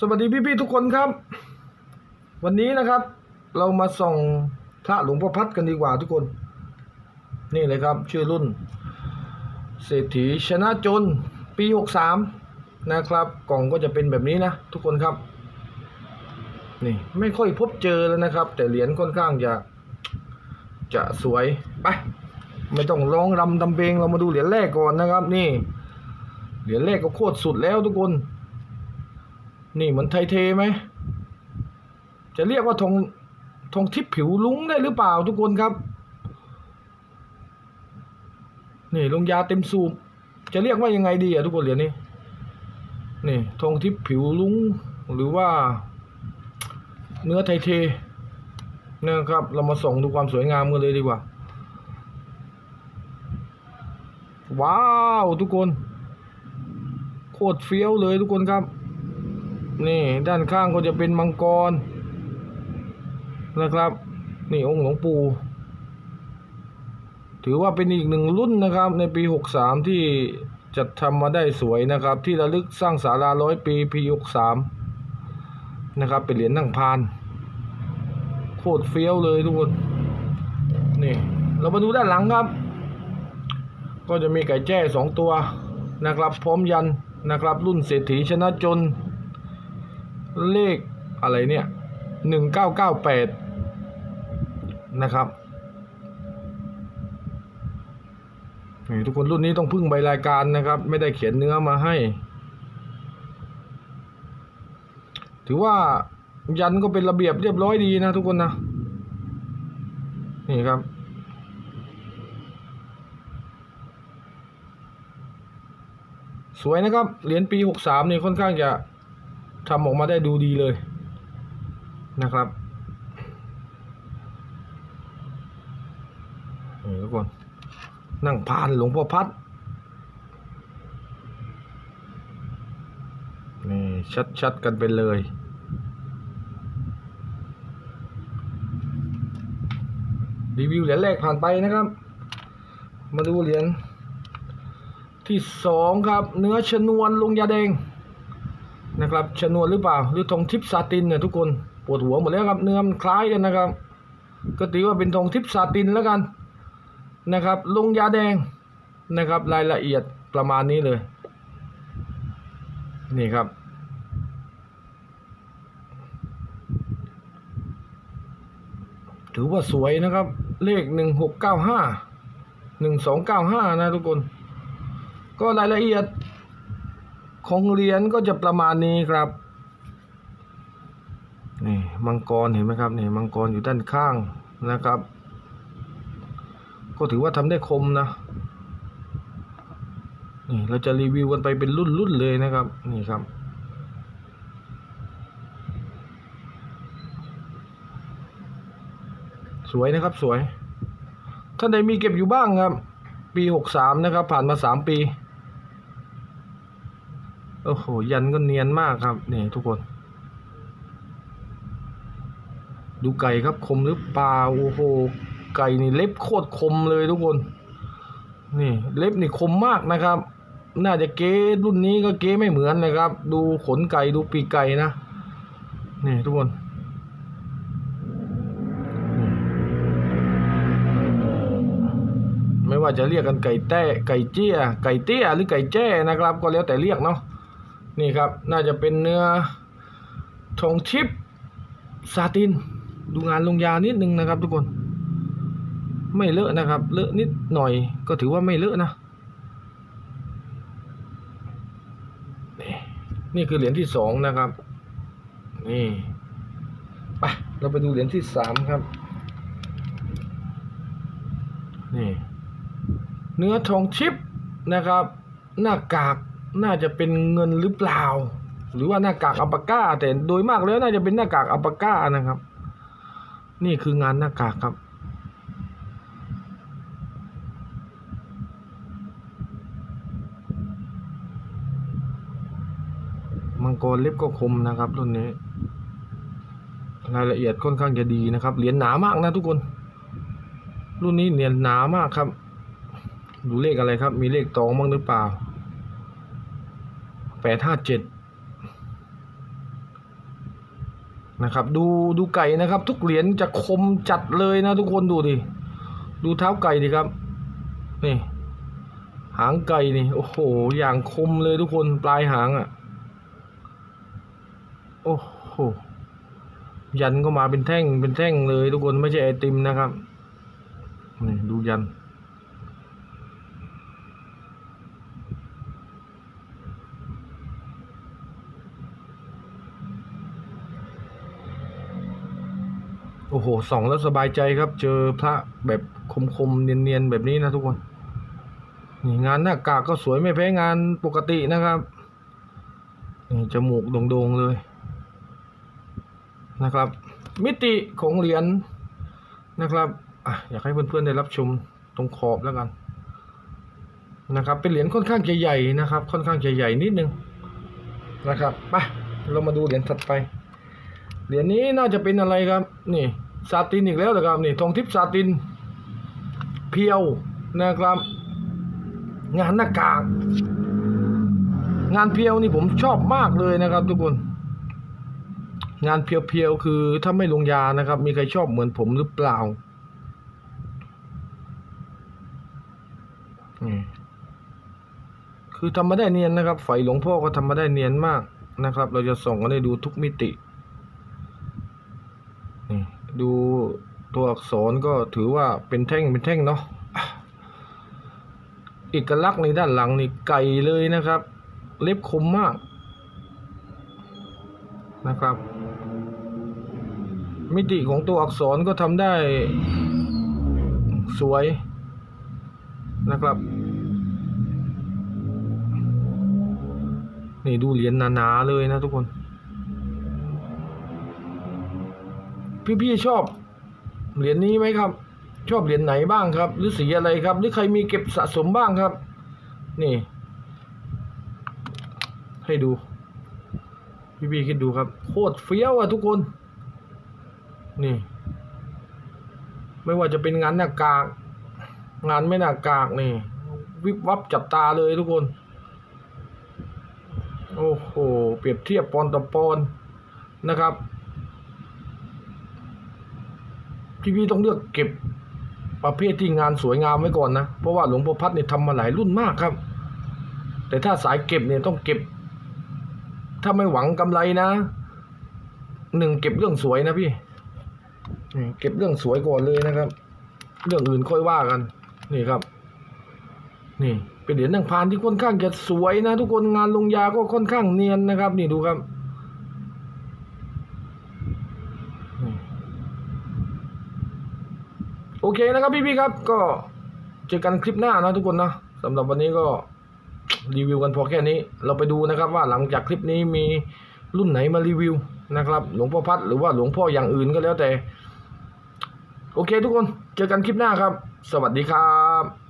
สวัสดีพี่ๆทุกคนครับ วันนี้นะครับ เรามาส่องพระหลวงพ่อพัดกันดีกว่าทุกคน นี่เลยครับ ชื่อรุ่น เศรษฐีชนะจนปี 63 นะครับ กล่องก็จะเป็นแบบนี้นะ ทุกคนครับ นี่ไม่ค่อยพบเจอแล้วนะครับ แต่เหรียญค่อนข้างจะจะสวยไปไม่ต้องร้องรำทำเพลงเรามาดูเหรียญแรกก่อนนะครับ นี่ เหรียญแรกก็โคตรสุดแล้วทุกคน นี่เหมือนไทเทไหม จะเรียกว่าธงธงทิพย์ผิวลุ้งได้หรือเปล่าทุกคนครับ นี่ลงยาเต็มสูบ จะเรียกว่ายังไงดีอะทุกคนเหรียญนี้ นี่ธงทิพย์ผิวลุ้งหรือว่า เนื้อไทเทนะครับ เรามาส่งดูความสวยงามกันเลยดีกว่า ว้าว ทุกคน โคตรเฟี้ยวเลยทุกคนครับ นี่ด้านข้างก็จะเป็นมังกรนะครับ นี่องค์หลวงปู่ถือว่าเป็นอีกหนึ่งรุ่นนะครับ ในปี 63 ที่จัดทำมาได้สวยนะครับ ที่ระลึกสร้างศาลาร้อยปีปี63นะครับ เป็นเหรียญนั่งพาน โคตรเฟี้ยวเลยทุกคนนี่เรามาดูด้านหลังครับ ก็จะมีไก่แจ้สองตัวนะครับ พร้อมยันนะครับ รุ่นเศรษฐีชนะจน เลขอะไรเนี่ยหนึ่งเก้าเก้าแปดนะครับทุกคนรุ่นนี้ต้องพึ่งใบรายการนะครับ ไม่ได้เขียนเนื้อมาให้ ถือว่ายันก็เป็นระเบียบเรียบร้อยดีนะทุกคนนะ นี่ครับ สวยนะครับ เหรียญปี 63 นี่ค่อนข้างจะ ทำออกมาได้ดูดีเลยนะครับนี่ทุกคนนั่งพานหลวงพ่อพัดนี่ชัดๆกันไปเลยรีวิวเหรียญแรกผ่านไปนะครับ มาดูเหรียญที่สองครับ เนื้อชนวนลงยาแดง นะครับชนวนหรือเปล่า หรือทองทิพซาตินเนี่ยทุกคนปวดหัวหมดแล้วครับเนื้อมันคล้ายกันนะครับ ก็ถือว่าเป็นทองทิพซาตินแล้วกันนะครับลงยาแดงนะครับ รายละเอียดประมาณนี้เลย นี่ครับ ถือว่าสวยนะครับ เลขหนึ่งหกเก้าห้าหนึ่งสองเก้าห้านะทุกคน ก็รายละเอียด ของเหรียญก็จะประมาณนี้ครับนี่มังกรเห็นไหมครับนี่มังกรอยู่ด้านข้างนะครับ ก็ถือว่าทำได้คมนะนี่เราจะรีวิวกันไปเป็นรุ่นๆเลยนะครับนี่ครับ สวยนะครับสวยท่านใดมีเก็บอยู่บ้างครับ ปีหกสามนะครับ ผ่านมาสามปี โอ้โห ยันก็เนียนมากครับนี่ทุกคน ดูไก่ครับคมหรือเปล่าโอ้โห ไก่นี่เล็บโคตรคมเลยทุกคน นี่เล็บนี่คมมากนะครับ น่าจะเก๊รุ่นนี้ก็เก๊ไม่เหมือนนะครับ ดูขนไก่ดูปีกไก่นะ นี่ทุกคนไม่ว่าจะเรียกกันไก่แต้ ไก่เจี้ย ไก่เตี้ย หรือไก่แจ้นะครับ ก็แล้วแต่เรียกเนาะ นี่ครับ น่าจะเป็นเนื้อทองชิปซาติน ดูงานลงยานิดนึงนะครับ ทุกคน ไม่เลอะนะครับ เลอะนิดหน่อยก็ถือว่าไม่เลอะนะ นี่นี่คือเหรียญที่สองนะครับ นี่ไปเราไปดูเหรียญที่สามครับ นี่ เนื้อทองชิปนะครับ หน้ากาก น่าจะเป็นเงินหรือเปล่า หรือว่าหน้ากากอัปปาก้า แต่โดยมากแล้วน่าจะเป็นหน้ากากอัปปาก้านะครับ นี่คืองานหน้ากากครับ มังกรเล็บก็คมนะครับรุ่นนี้ รายละเอียดค่อนข้างจะดีนะครับ เหรียญหนามากนะทุกคน รุ่นนี้เหรียญหนามากครับ ดูเลขอะไรครับ มีเลขตองบ้างหรือเปล่า ปดห้าเจ็ดนะครับ ดูดูไก่นะครับ ทุกเหรียญจะคมจัดเลยนะทุกคนดูดิดูเท้าไก่ดิครับนี่หางไก่นี่โอ้โหอย่างคมเลยทุกคนปลายหางอะ่ะโอ้โหยันก็มาเป็นแท่งเป็นแท่งเลยทุกคนไม่ใช่ไอติมนะครับนี่ดูยัน โอ้โหส่องแล้วสบายใจครับ เจอพระแบบคมๆเนียนๆแบบนี้นะทุกคนนี่งานหน้ากากก็สวยไม่แพ้งานปกตินะครับนี่จมูกโด่งๆเลยนะครับ มิติของเหรียญนะครับอะอยากให้เพื่อนๆได้รับชมตรงขอบแล้วกันนะครับ เป็นเหรียญค่อนข้างใหญ่ๆนะครับ ค่อนข้างใหญ่ๆนิดนึงนะครับไปเรามาดูเหรียญถัดไป เหรียญนี้น่าจะเป็นอะไรครับ นี่ซาตินอีกแล้วเหรอครับนี่ทองทิพย์ซาติน เพียวนะครับ งานหน้ากากงานเพียวนี่ผมชอบมากเลยนะครับ ทุกคน งานเพียวๆคือถ้าไม่ลงยานะครับ มีใครชอบเหมือนผมหรือเปล่านี่คือทำมาได้เนียนนะครับไฟหลวงพ่อก็ทำมาได้เนียนมากนะครับ เราจะส่องกันได้ดูทุกมิติ ดูตัวอักษรก็ถือว่าเป็นแท่งเป็นแท่งเนาะอะเอกลักษณ์ในด้านหลังนี่ไก่เลยนะครับ เล็บคมมากนะครับ มิติของตัวอักษรก็ทำได้สวยนะครับ นี่ดูเหรียญหนาๆเลยนะทุกคน พี่ๆชอบเหรียญนี้ไหมครับ ชอบเหรียญไหนบ้างครับ หรือสีอะไรครับ หรือใครมีเก็บสะสมบ้างครับ นี่ ให้ดู พี่ๆคิดดูครับ โคตรเฟี้ยวอะทุกคน นี่ ไม่ว่าจะเป็นงานหน้ากาก งานไม่หน้ากากนี่ วิบวับจับตาเลยทุกคน โอ้โห เปรียบเทียบปอนต่อปอนนะครับ พี่ๆต้องเลือกเก็บประเภทที่งานสวยงามไว้ก่อนนะ เพราะว่าหลวงพ่อพัดเนี่ยทำมาหลายรุ่นมากครับ แต่ถ้าสายเก็บเนี่ยต้องเก็บ ถ้าไม่หวังกำไรนะหนึ่งเก็บเรื่องสวยนะพี่นี่เก็บเรื่องสวยก่อนเลยนะครับ เรื่องอื่นค่อยว่ากัน นี่ครับ นี่เป็นเหรียญนางพานที่ค่อนข้างจะสวยนะ ทุกคนงานลงยาก็ค่อนข้างเนียนนะครับ นี่ดูครับ โอเคนะครับพี่ๆครับ ก็เจอกันคลิปหน้านะทุกคนนะสำหรับวันนี้ก็รีวิวกันพอแค่นี้ เราไปดูนะครับว่าหลังจากคลิปนี้มีรุ่นไหนมารีวิวนะครับ หลวงพ่อพัดหรือว่าหลวงพ่ออย่างอื่นก็แล้วแต่ โอเคทุกคนเจอกันคลิปหน้าครับ สวัสดีครับ